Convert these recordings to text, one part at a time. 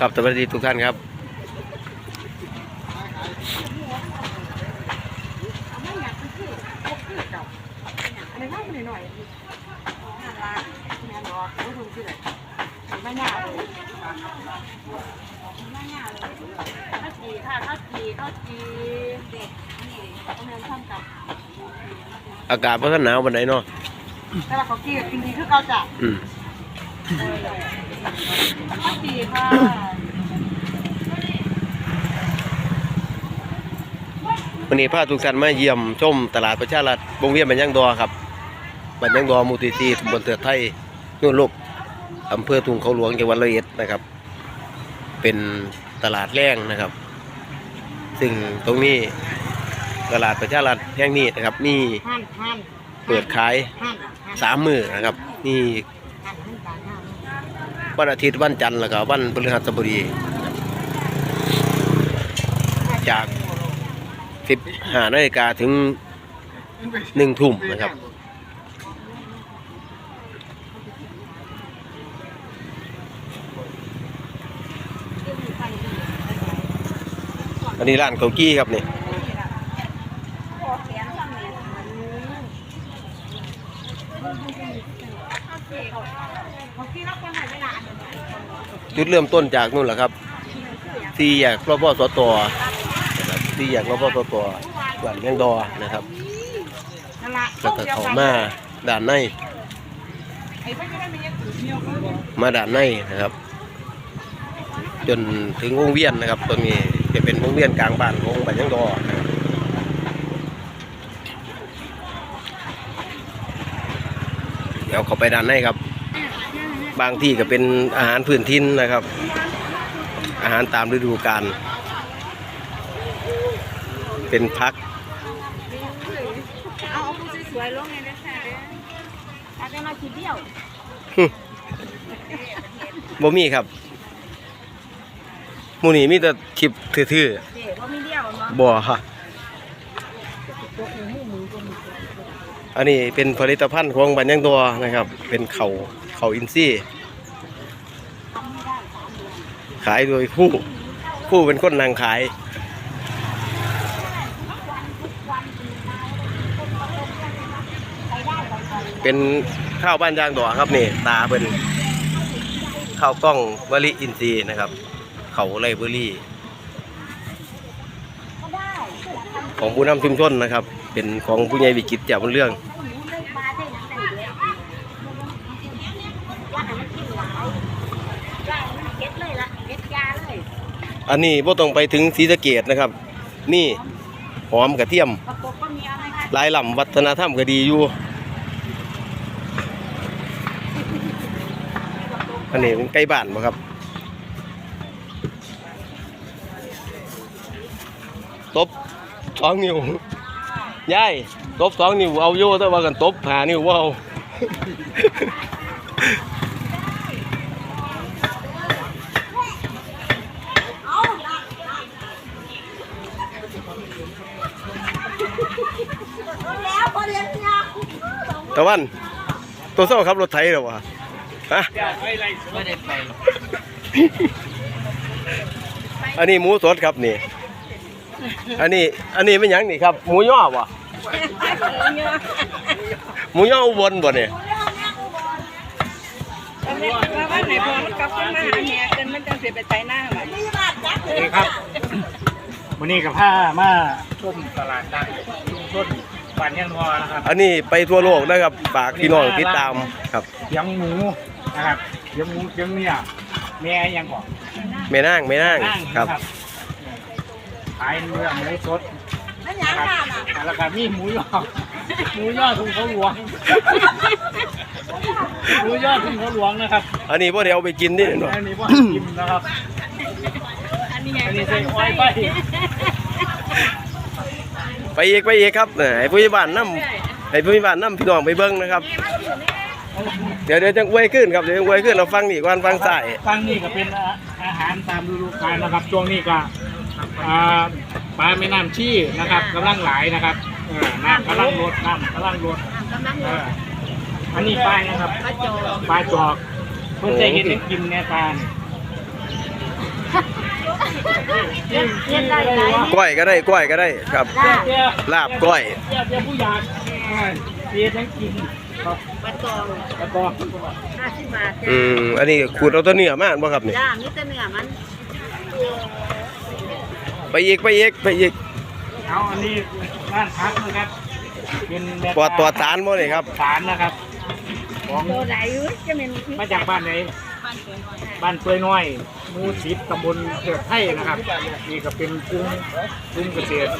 ครับสวัสดีทุกท่านครับไม่อยากไปซื้อพวกซื้อเก่าอันนี้ว่าหน่อยๆงานละงานรอรู้ดูสิเลยไม่ยากเลยไม่ยากเลยข้าวจีค่ะข้าวจีข้าวจีเด็กนี่ต้องเรียนช่างกับอากาศเพราะท่านหนาววันไหนเนาะแต่ว่าเขาจีกินดีคือเก่าจ้ะอืมข้าวจีค่ะ วันนี้พาทุกท่านมาเยี่ยมชมตลาดประชารัฐวงเวียนบันยังดอครับบันยังดอมูตีตีบลเตือไทยนู่นลูกอำเภอทุ่งเขาหลวงจังหวัดร้อยอ็ดนะครับ เป็นตลาดแรงนะครับ ซึ่งตรงนี้ตลาดประชารัฐแห่งนี้นะครับนี่เปิดขายสามมือนะครับ นี่วันอาทิตย์วันจันทร์แล้วก็วันพฤหัสบดี จาก สิบห้านาฬิกาถึงหนึ่งทุ่มนะครับอันนี้ร้านเกากี้ครับนี่เนแล้วคนไหนไม่นานจุดเริ่มต้นจากนู่นแหละครับ ที่แยกรอบสตนะครับ ที่แยกรอบสตหลังยังดอนะครับนั่นละแล้วก็เขามาด้านในไอ้พวกนี้มันยังถือเมียวเขาด้านในนะครับ จนถึงวงเวียนนะครับตรงนี้จะเป็นวงเวียนกลางบ้านของบันยังดอนะครับเดี๋ยวเขาไปด้านในครับ บางที่ก็เป็นอาหารพื้นถิ่นนะครับ อาหารตามฤดูกาล เป็นพัก เอาเอาผู้สวยๆลงเลยนะคะอาจจะมาคิดเดียวบ่มีครับหมูนี่มีแต่คลิปทื่อเจ๊ว่ามีเดียวมั้งๆบ่ฮะอันนี้เป็นผลิตภัณฑ์ของบันยังตัวนะครับ เป็นเขาเขาอินซี่ ขายโดยคู่คู่เป็นคนนางขาย เป็นข้าวบ้านยางดอกครับนี่ตาเป็นข้าวกล้องวลิอินทรีย์นะครับ เขาไรเบอรี่ของผู้นำชุมชนนะครับ เป็นของผู้ใหญ่วิจิตเจ้าบนเรื่องอันนี้พ่ต้องไปถึงศรีสะเกดนะครับ นี่หอมกระเทียมประกบก็มีอะไรคะหลายลำวัฒนธรรมก็ดีอยู่ อันนี้เป็นใกล้บ้านบ่ครับตบสองนิ้วยายตบสองนิ้วเอาโย่แต่ว่ากันตบหานิ้วว่าเอาตะวันตัวเศร้าขับรถไถเหรอวะ ฮะไม่ได้ไปอันนี้หมูสดครับนี่ อันนี้อันนี้เป็นหยังนี่ครับ หมูย่อวะหมูย่ออุบลบ่เนี่ยว่าว่าไหนพอมันกลับขึ้นมาหาเมียเกินมันจะเสียไปไตหน้ามันนี่ครับวันนี้กับผ้ามาชมตลาดนัดชุมชนบ้านยังพอนะครับอันนี้ไปทั่วโลกนะครับฝากพี่น้องติดตามครับเลี้ยงหมู นะครับเลี้ยงหมูเลี้ยงเนี่ยแม่ยังบอกแม่นางแม่นางครับ ขายเนื้อหมูสดนั่นยังนะครับค่ะน่ะแล้วก็มีหมูย่อหมูย่อทุ่งเขาหลวงหมูย่อทุ่งเขาหลวงนะครับ อันนี้พ่อเดี๋ยวเอาไปกินนี่เนาะอันนี้ว่ากินนะครับอันนี้ไงอันนี้ใส่อ้อยไปไปอีกไปอีกครับเออให้ผู้ใหญ่บ้านนํให้ผู้ใหญ่บ้านนํพี่น้องไปเบิ่งนะครับ เดี๋ยวเดี๋ยวจังอวยขึ้นครับเดี๋ยวจังอวยขึ้นเราฟังนี่ก่อนฟังสายฟังนี่ก็เป็นอาหารตามฤดูกาลนะครับ ช่วงนี้ก็อ่าปลาแม่น้ำชี่นะครับกำลังไหลนะครับเออน้ำกำลังลดน้ำกำลังลดเอออันนี้ปลานะครับปลาจอกเพิ่นจะเห็นได้กินในปลานี่จิ้มจิ้มได้เลยวะก้อยก็ได้ก้อยก็ได้ครับเตี้ยเตี้ยลาบก้อยเตี้ยเตี้ยผู้อยากเตี้ยทั้งกิน ครับบัตตองแล้วก็ห้าสิบบาทอืมอันนี้ขูดเอาตัวเนื้อมาบ่ครับนี่ จ้ามีแต่เนื้อมันไปอีกไปอีกไปอีกเอาอันนี้ร้านพักนะครับ เป็นแบบปอดปอดสารบ่นี่ครับ สารนะครับ ของโตไหนอยู่จะเป็นมาจากบ้านไหน บ้านเปื่อยน้อยหมู่สิบตำบลเกิดไทยนะครับนี่ก็เป็นกลุ่มกลุ่มเกษตร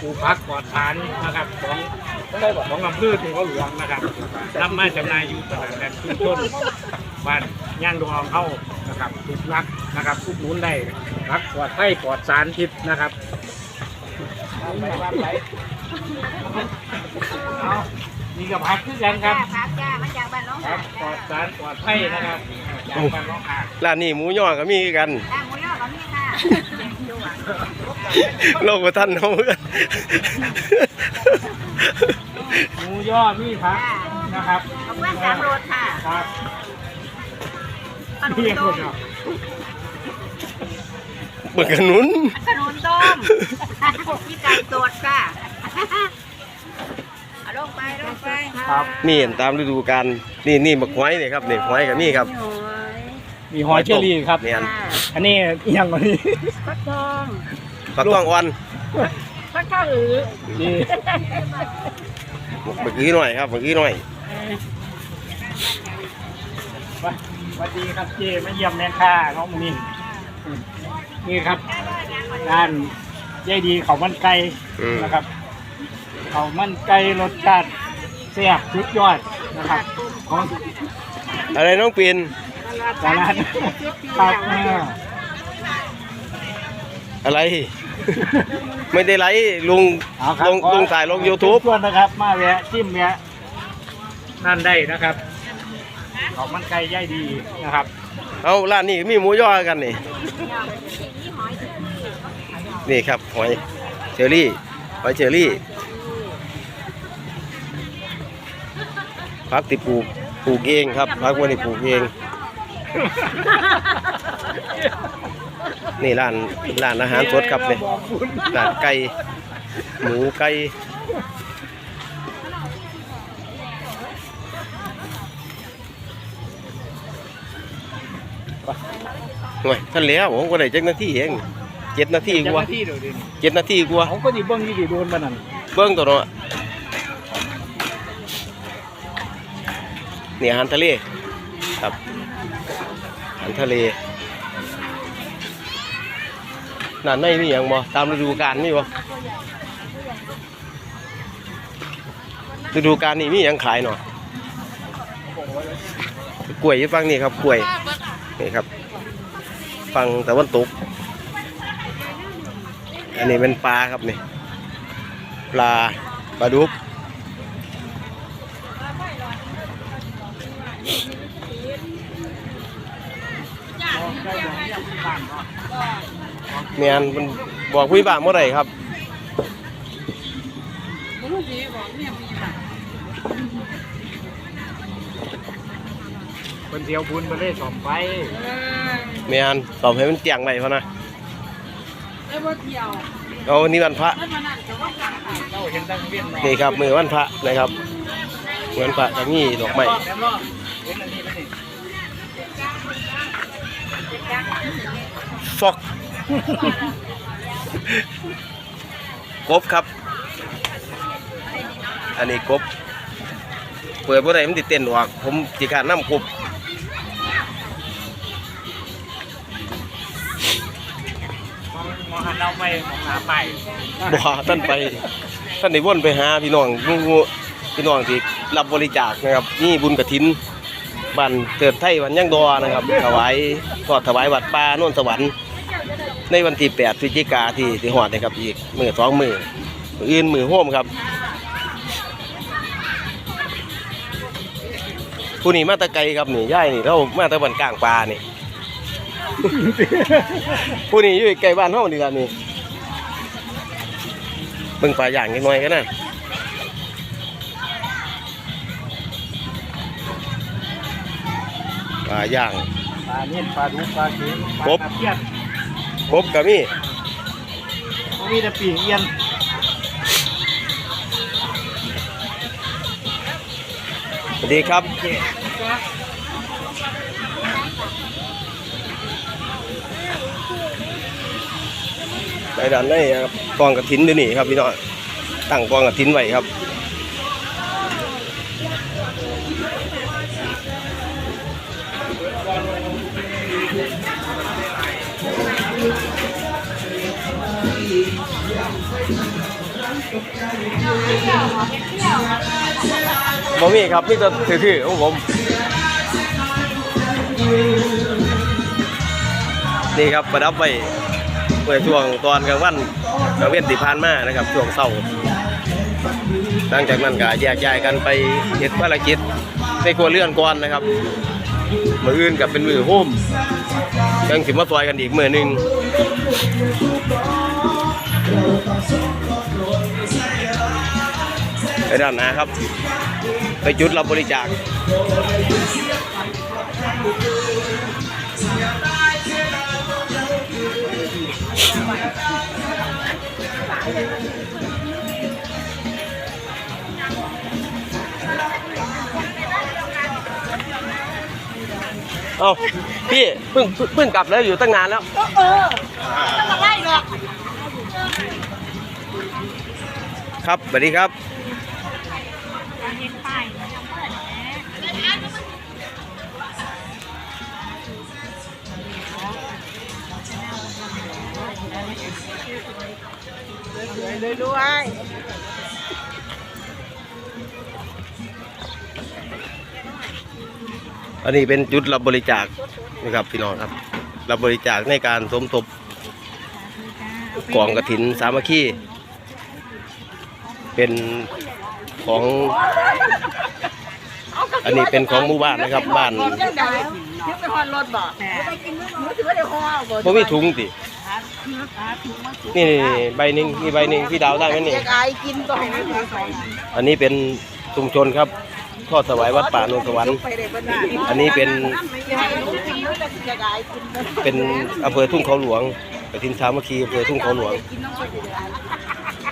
ปลูกพักปลอดสารนะครับของของอำเภอถึงเขาหลวงนะครับนำมาจำหน่ายอยู่ตลาดแทนชุมชนบ้านย่างดองเข้านะครับทุกรักนะครับทุกนุนได้รักปลอดไทยปลอดสารพิษนะครับเอา นี่ก็พักคือกันครับพักจ้ามาจากบ้านน้องคหารับปลอดสารปลอดภัยนะครับจากบ้านน้องหาดร้านนี้หมูย่อก็มีคือกันจ้าหมูยอก็มีค่ะดูอะโลกบ่ทันเฮาเพื่อนหมูย่อมีพักนะครับขอบคุณสามรสค่ะครับขนมเรียกต้คมนเนาะเบิกขนุนขนมต้มพี่ไก่สดค่ะเอาล งไปลงไปครับนี่เห็นตามฤดูกาลนี่นี่บักหอยนี่ครับนี่หอยก็มีครับมีหอยเชอรี่ครับ เนี่ยอันนี้เอียงกว่านี้ฟักทองผักต้องอ่อนฟักทองอือนี่บักอื้อหน่อยครับบักอื้อหน่อยสวัสดีครับเจมาเยี่ยมแม่ค้าน้องมินนี่ครับด้านยายดีเขาวมันไก่นะครับ เขาวมันไก่รสชาติแซ่บสุดยอดนะครับของอะไรน้องปีนตลาดครับเอออะไร ไม่ได้ไลฟ์ลุงเอาครับลงลงถ่ายลง YouTube ชวนนะครับ มาแวะจิ้มแวะนั่นได้นะครับของมันไก่ย่ายดีนะครับ เอาร้านนี้มีหมูย่อกันนี่ นี่ครับหอยเชอรี่หอยเชอรี่ พักติปลูกปลูกเองครับพักวันนี้ปลูกเอง นี่ร้านร้านอาหารสดครับนี่ร้านไก่หมูไก่หน่วยท่านแล้วผมก็ได้จักนาทีเองเจ็ดนาทีเจ้ากหว่าน้าที่เดี๋ยวนี้เจ็ดนาทีกว่าเขาก็ดีเบิ้งยี่ดีโดนมานั่นเบิ้งตัวเนาะ นี่อาหารทะเลครับอาหารทะเลนั่นในมีอย่างบ่ตามฤดูกาลมีบ่ฤดูกาลนี่มีหยังขายเนาะกล้วยอยู่ฝั่งนี้ครับกล้วยนี่ครับฝั่งตะวันตกอันนี้เป็นปลาครับนี่ปลาปลาดุก มียนมันบอกคุยบ้านเมื่อไหร่ครับเป็นเที่ยวบุญมาเลยสอบไปเมียนตอบให้มันเตียงไปพะนะเอ้ยบ่เที่ยวเอานี่วันพระแล้วมานั่นก็ว่ากันค่ะเราเห็นตั้งเวียนเนาะนี่ครับมือวันพระนะครับมือวันพระจะมีดอกไม้แหลมรอบเห็นอันนี้ไหมนี่ฟอก กบครับ อันนี้กบ เปิดเมื่อไหร่มันติดเต้นออก ผมจีการน้ำกบมองมองหันเราไปมองหาไปบ่ท่านไป ท่านได้วนไปหาพี่น้องหมู่พี่น้องที่รับบริจาคนะครับนี่บุญกฐินบ้านเติดไทยวันยังดอนะครับ ถวายทอดถวายวัดป่าโน่นสวรรค์ ในวันที่8พฤศจิกาที่ที่ฮอดนะครับอีกมื้อสองมื้อมื้ออื่นมื้อโฮมครับ ผู้นี้มาแตะไกลครับนี่ย่ายนี่เรามาแตะบันกลางป่านี่ ผู้นี้อยู่ใกล้บ้านเฮานี่ล่ะนี่เบิ่งปลาอย่างนิดหน่อยกันนะปลาย่างปลาเนียนปลาดุกปลาเข็มปลาครบตะเพียนค กบก็มีมีแต่ปีกเอียนสวัสดีครับในด้านในครับกองกระถินอยู่นี่ครับพี่น้องตั้งกองกระถินไว้ครับ บ่มีครับมีแต่ถือๆของผมนี่ครับประดับไว้เมื่อช่วงตอนกลางวันกลางเว้นที่ผ่านมานะครับช่วงเช้าหลังจากนั้นก็แยกย้ายกันไปเฮ็ดภารกิจในครัวเรือนก่อนนะครับมืออื่นกับเป็นมือโฮมยังสิมาซอยกันอีกมือหนึ่ง ไปด้านหน้าครับ ไปจุดรับบริจาคเอ้าพี่เพิ่งเพิ่งกลับแล้วอยู่ตั้งนานแล้ว เออจะมาไล่หรอกครับสวัสดีครับ เลยด้วยอันนี้เป็นจุดรับบริจาคนะครับพี่น้องครับ รับบริจาคในการสมทบกองกระถินสามัคคีเป็น ของอันนี้เป็นของหมู่บ้านนะครับบ้านยังได้ยังไปฮอนรถบ่ไปกินมื้อถือว่าเดี๋ยวฮอบ่บ่มีถุงตินี่นี่นี่ใบหนึ่งนี่ใบหนึ่งพี่ดาวได้ไหมนี่อยากอายกินบ่ให้มันสองอันนี้เป็นชุมชนครับทอดถวายวัดป่าโนนสวรรค์ไปได้บ่ได้อันนี้เป็นอยากให้ลูกกินแล้วจะอยากอายกินบ่เป็นอำเภอทุ่งเขาหลวงกระถินสามัคคีอำเภอทุ่งเขาหลวง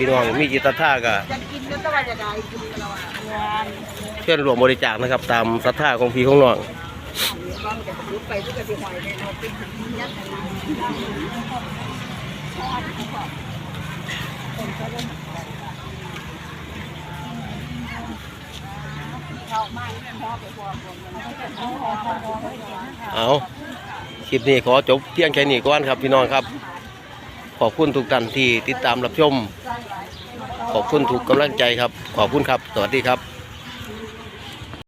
พี่น้องมีจิตศรัทธาก็อยากกินแล้วแต่ว่าอยากอายกินแล้วอะเพื่อนรวมบริจาคนะครับ ตามศรัทธาของพี่ของน้องบ้างจะลุกไปที่ก็สิหอยในเนาะเป็นยัดให้เอาคลิปนี้ขอจบเพียงแค่นี้ก่อนครับพี่น้องครับ ขอบคุณทุกท่านที่ติดตามรับชม ขอบคุณทุกกำลังใจครับ ขอบคุณครับ สวัสดีครับ